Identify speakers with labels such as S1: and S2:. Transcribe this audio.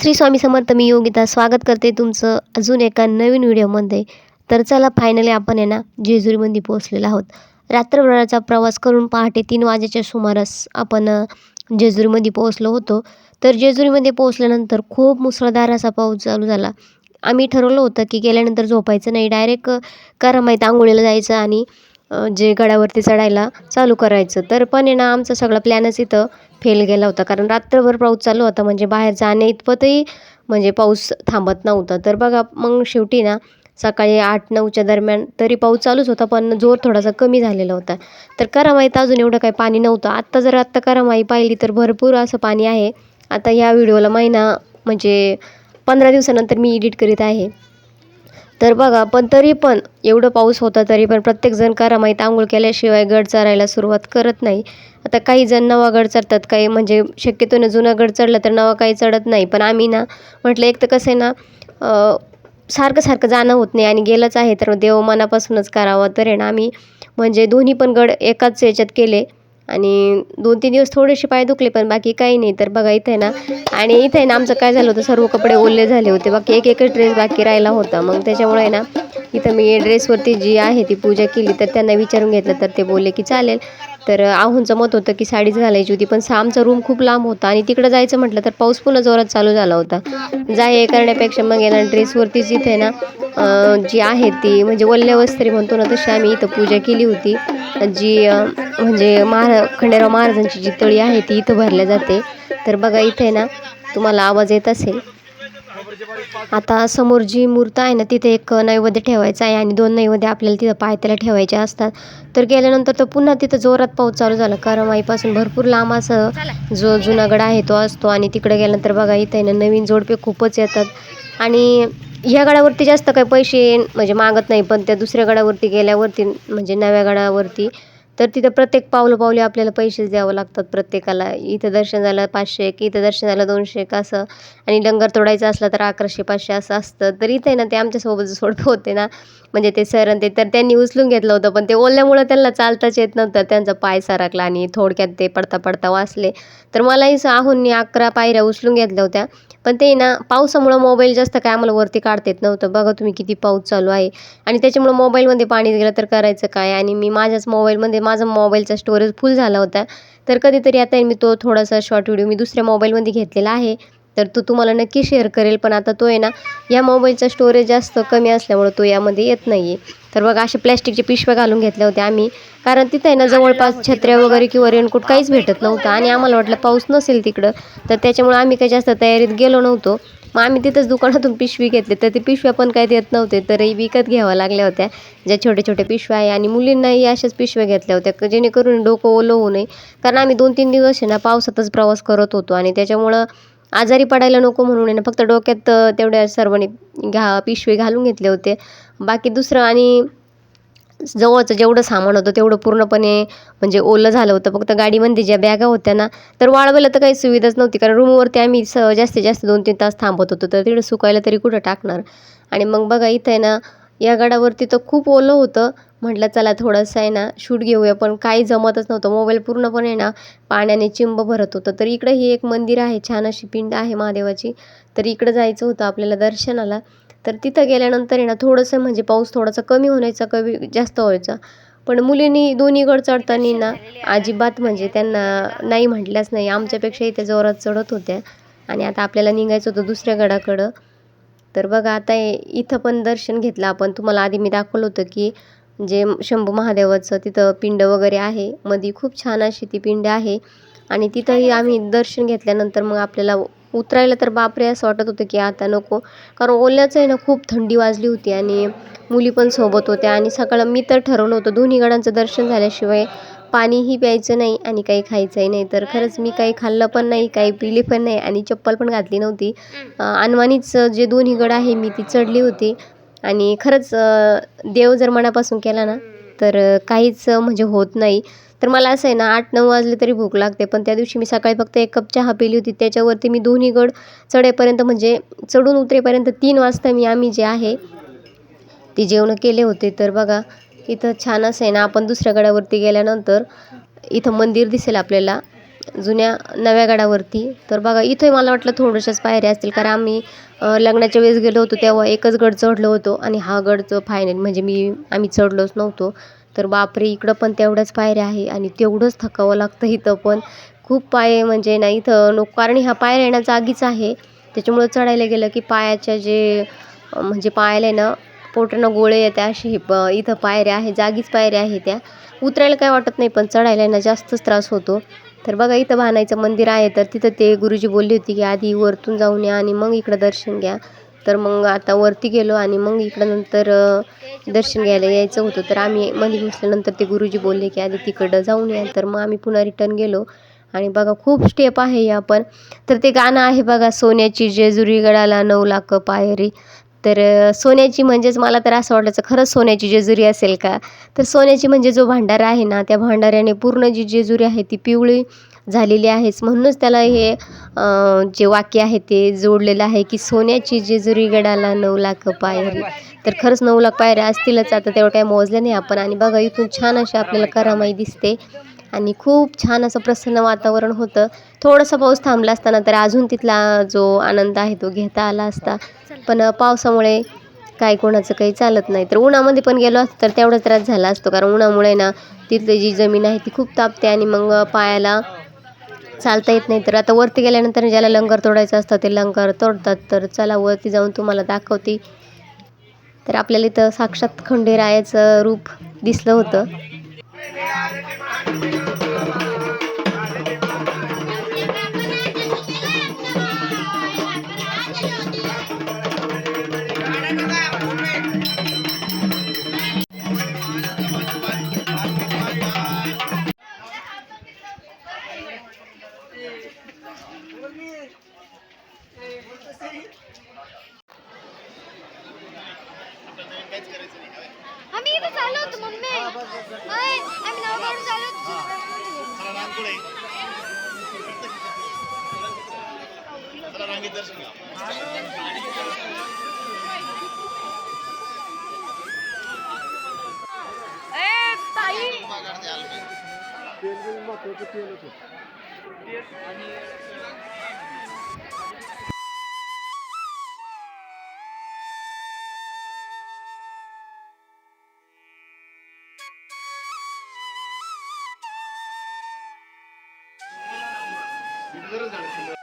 S1: श्री स्वामी समर्थ मी योगिता स्वागत करते तुमचं अजून एका नवीन व्हिडिओमध्ये. तर चला फायनली आपण आहे ना जेजुरीमध्ये पोहोचलेलो आहोत. रात्रभराचा प्रवास करून पहाटे तीन वाजेच्या सुमारास आपण जेजुरीमध्ये पोहोचलो होतो. तर जेजुरीमध्ये पोहोचल्यानंतर खूप मुसळधार असा पाऊस चालू झाला. आम्ही ठरवलं होतं की गेल्यानंतर झोपायचं नाही. डायरेक्ट करमाईत आंघोळीला जायचं आणि जे गडावरती चढायला चालू करायचं. तर पण आहे ना आमचा सगळा प्लॅनच इथं फेल गेला होता. कारण रात्रभर पाऊस चालू होता. म्हणजे बाहेर जाणे इतपतही म्हणजे पाऊस थांबत नव्हता. तर बघा मग शेवटी ना सकाळी आठ नऊच्या दरम्यान तरी पाऊस चालूच होता पण जोर थोडासा कमी झालेला होता. तर करमाईत अजून एवढं काही पाणी नव्हतं. आत्ता जर आत्ता करामाई पाहिली तर भरपूर असं पाणी आहे. आता ह्या व्हिडिओला महिना म्हणजे पंधरा दिवसानंतर मी एडिट करीत आहे. तर बघा पण तरी पण एवढं पाऊस होता तरी पण प्रत्येकजण करमाईत आंघोळ केल्याशिवाय गड चरायला सुरुवात करत नाही. आता काही जण नवा गड चढतात काही म्हणजे शक्यतोनं जुना गड चढला तर नवा काही चढत नाही. पण आम्ही ना म्हटलं एक तर कसं आहे ना सारखं सारखं जाणं होत नाही आणि गेलंच आहे तर देव मनापासूनच करावं. तर आहे ना आम्ही म्हणजे दोन्ही पण गड एकाच याच्यात केले आणि दोन तीन दिवस थोडेसे पाय दुखले पण बाकी काही नाही. तर बघा इथे ना आणि इथे आहे ना आमचं काय झालं होतं सर्व कपडे ओले झाले होते. बाकी एक एकच ड्रेस बाकी राहिला होता. मग त्याच्यामुळे ना इथं मी ड्रेसवरती जी आहे ती पूजा केली. तर त्यांना विचारून घेतलं तर ते बोलले की चालेल. तर आहुंचं मत होतं की साडीच घालायची होती. पण सा आमचा रूम खूप लांब होता आणि तिकडं जायचं म्हटलं तर पाऊस पुन्हा जोरात चालू झाला होता. जाय हे करण्यापेक्षा मग याला ड्रेसवरतीच इथे ना जी आहे ती म्हणजे वल्ल्या वस्त्री म्हणतो ना तशी आम्ही इथं पूजा केली होती. जी म्हणजे महारा खंडेराव महाराजांची जी तळी आहे ती इथं भरल्या जाते. तर बघा इथे ना तुम्हाला आवाज येत असेल. आता समोर जी मूर्त आहे ना तिथे एक नैवेद्य ठेवायचा आहे आणि दोन नैवेद्य आपल्याला तिथं पायथ्याला ठेवायचे असतात. तर गेल्यानंतर तर पुन्हा तिथं जोरात पाऊस चालू झाला. करमाईपासून भरपूर लांब असं जो जुनागड आहे तो असतो आणि तिकडे गेल्यानंतर बघा इथं आहे ना नवीन जोडपे खूपच येतात. आणि ह्या गडावरती जास्त काही पैसे म्हणजे मागत नाही पण त्या दुसऱ्या गडावरती गेल्यावरती म्हणजे नव्या गडावरती तर तिथं प्रत्येक पावलं पावले आपल्याला पैसेच द्यावं लागतात प्रत्येकाला. इथं दर्शन झालं पाचशे एक इथं दर्शन झालं दोनशे एक असं. आणि लंगर तोडायचं असलं तर अकराशे पाचशे असं असतं. तर इथे ना ते आमच्यासोबत सोडपं होते ना म्हणजे ते सर ते तर त्यांनी उचलून घेतलं होतं. पण ते ओल्यामुळं त्यांना चालताच येत नव्हतं. त्यांचा पाय सारकला आणि थोडक्यात ते पडता पडता वाचले. तर मलाही आहूननी अकरा पायऱ्या उचलून घेतल्या होत्या. पण ते ना पावसामुळं मोबाईल जास्त काय आम्हाला वरती काढता येत नव्हतं. बघा तुम्ही किती पाऊस चालू आहे. आणि त्याच्यामुळं मोबाईलमध्ये पाणी गेलं तर करायचं काय? आणि मी माझ्याच मोबाईलमध्ये माझा मोबाईलचा स्टोरेज फुल झाला होता. तर कधीतरी आता मी तो थोडासा शॉर्ट व्हिडिओ मी दुसऱ्या मोबाईलमध्ये घेतलेला आहे. तर तो तुम्हाला नक्की शेअर करेल पण आता तो आहे ना या मोबाईलचा स्टोरेज जास्त कमी असल्यामुळं तो यामध्ये येत नाही आहे तर बघा अशा प्लॅस्टिकच्या पिशव्या घालून घेतल्या होत्या आम्ही. कारण तिथं आहे ना जवळपास छत्र्या वगैरे किंवा रेनकोट काहीच भेटत नव्हतं. आणि आम्हाला वाटलं पाऊस नसेल तिकडं. तर त्याच्यामुळे आम्ही काही जास्त तयारीत गेलो नव्हतो. मग आम्ही तिथंच दुकानातून पिशवी घेतली. तर ते पिशव्या पण काही देत नव्हते तरी विकत घ्याव्या लागल्या होत्या. ज्या छोट्या छोट्या पिशव्या आहे आणि मुलींनाही अशाच पिशव्या घेतल्या होत्या जेणेकरून डोकं ओलं होऊ नये. कारण आम्ही दोन तीन दिवस आहे ना पावसातच प्रवास करत होतो आणि त्याच्यामुळं आजारी पडायला नको म्हणून आहे ना फक्त डोक्यात तेवढ्या सर्वांनी घा पिशवी घालून घेतले होते. बाकी दुसरं आणि जवळचं जेवढं सामान होतं तेवढं पूर्णपणे म्हणजे ओलं झालं होतं. फक्त गाडीमध्ये ज्या बॅगा होत्या ना तर वाळवायला तर काही सुविधाच नव्हती. कारण रूमवरती आम्ही स जास्तीत जास्त दोन तीन तास थांबत होतो. तर तिकडे सुकायला तरी कुठं टाकणार? आणि मग बघा इथं आहे ना या गडावरती तर खूप ओलं होतं. म्हटलं चला थोडंसं आहे ना शूट घेऊया. पण काही जमतच नव्हतं. मोबाईल पूर्णपणे ना पाण्याने चिंब भरत होतं. तर इकडं ही एक मंदिर आहे. छान अशी पिंड आहे महादेवाची. तर इकडं जायचं होतं आपल्याला दर्शनाला. तर तिथं गेल्यानंतर आहे ना थोडंसं म्हणजे पाऊस थोडासा कमी होण्याचा कमी जास्त व्हायचा. पण मुलींनी दोन्ही गड चढताना ना अजिबात म्हणजे त्यांना नाही म्हटल्याच नाही. आमच्यापेक्षा इथे जोरात चढत होत्या. आणि आता आपल्याला निघायचं होतं दुसऱ्या गडाकडं. तर बघा आता इथं पण दर्शन घेतलं आपण. तुम्हाला आधी मी दाखवलं होतं की जे शंभू महादेवाचं तिथं पिंड वगैरे आहे. मध्ये खूप छान अशी ती पिंड आहे. आणि तिथंही आम्ही दर्शन घेतल्यानंतर मग आपल्याला उतरायला तर बापरे असं वाटत होतं की आता नको. कारण ओल्याचं आहे ना खूप थंडी वाजली होती आणि मुली पण सोबत होत्या आणि सकाळ मी तर ठरवलं होतं दोन्ही गडांचं दर्शन झाल्याशिवाय पाणीही प्यायचं नाही आणि काही खायचंही नाही. तर खरंच मी काही खाल्लं पण नाही काही पिली पण नाही आणि चप्पल पण घातली नव्हती. अं, जे दोन्ही गड आहे मी ती चढली होती. आणि खरंच देव जर मनापासून केला ना तर काहीच म्हणजे होत नाही. तर मला असं आहे ना आठ नऊ वाजले तरी भूक लागते. पण त्या दिवशी मी सकाळी फक्त एक कप चहा पिली होती. त्याच्यावरती मी दोन्ही गड चढेपर्यंत म्हणजे चढून उतरेपर्यंत तीन वाजता मी आम्ही जे आहे ती जेवणं केले होते. तर बघा इथं छान असं आहे ना आपण दुसऱ्या गडावरती गेल्यानंतर इथं मंदिर दिसेल आपल्याला. जुन्या नव्या गडावरती. तर बघा इथे मला वाटलं थोडंशाच पायऱ्या असतील. कारण आम्ही लग्नाच्या वेळेस गेलो होतो तेव्हा एकच गड चढलो होतो आणि हा गडचं फायनल म्हणजे मी आम्ही चढलोच नव्हतो. तर बापरे इकडं पण तेवढ्याच पायऱ्या आहे आणि तेवढंच थकावं लागतं इथं पण. खूप पाय म्हणजे नाही इथं नको. कारण ह्या पायऱ्या येण्या जागीच आहे. त्याच्यामुळं चढायला गेलं की पायाच्या जे म्हणजे पायाला आहे ना पोटानं गोळे येते अशी हे प इथं पायऱ्या आहे जागीच पायऱ्या आहे त्या. उतरायला काय वाटत नाही पण चढायला आहे ना जास्तच त्रास होतो. तर बघा इथं भानायचं मंदिर आहे. तर तिथं ते गुरुजी बोलले होते की आधी वरतून जाऊन या आणि मग इकडं दर्शन घ्या. तर मग आता वरती गेलो आणि मग इकडं नंतर दर्शन घ्यायला यायचं होतं. तर आम्ही मध्ये घुसल्यानंतर ते गुरुजी बोलले की आधी तिकडं जाऊन या. तर मग आम्ही पुन्हा रिटर्न गेलो. आणि बघा खूप स्टेप आहे या पण. तर ते गाणं आहे बघा सोन्याची जेजुरी गडाला नऊ लाख पायरी. तर सोन्याची म्हणजेच मला तर असं वाटायचं खरंच सोन्याची जेजुरी असेल का? तर सोन्याची म्हणजे जो भांडारा आहे ना त्या भांडाऱ्याने पूर्ण जी जेजुरी आहे ती पिवळी झालेली आहेच. म्हणूनच त्याला हे जे वाक्य आहे ते जोडलेलं आहे की सोन्याची जेजुरी गडाला नऊ लाख पायरी. तर खरंच नऊ लाख पायऱ्या असतीलच आता तेवढं काही मोजलं नाही आपण. आणि बघा इथून छान अशी आपल्याला करामाई दिसते. आणि खूप छान असं प्रसन्न वातावरण होतं. थोडासा पाऊस थांबला असताना तर अजून तिथला जो आनंद आहे तो घेता आला असता. पण पावसामुळे काय कोणाचं काही चालत नाही. तर उन्हामध्ये पण गेलो असतो तर तेवढा त्रास झाला असतो. कारण उन्हामुळे ना तिथली जी जमीन आहे ती खूप तापते आणि मग पायाला चालता येत नाही. तर आता वरती गेल्यानंतर ज्याला लंगर तोडायचं असतं ते लंगर तोडतात. तर चला वरती जाऊन तुम्हाला दाखवते. तर आपल्याला इथं साक्षात खंडेरायाचं रूप दिसलं होतं.
S2: आम्ही इथे चाललो होतो मम्मी. आम्ही नवगावला चाललो होतो. ए, ताई. जय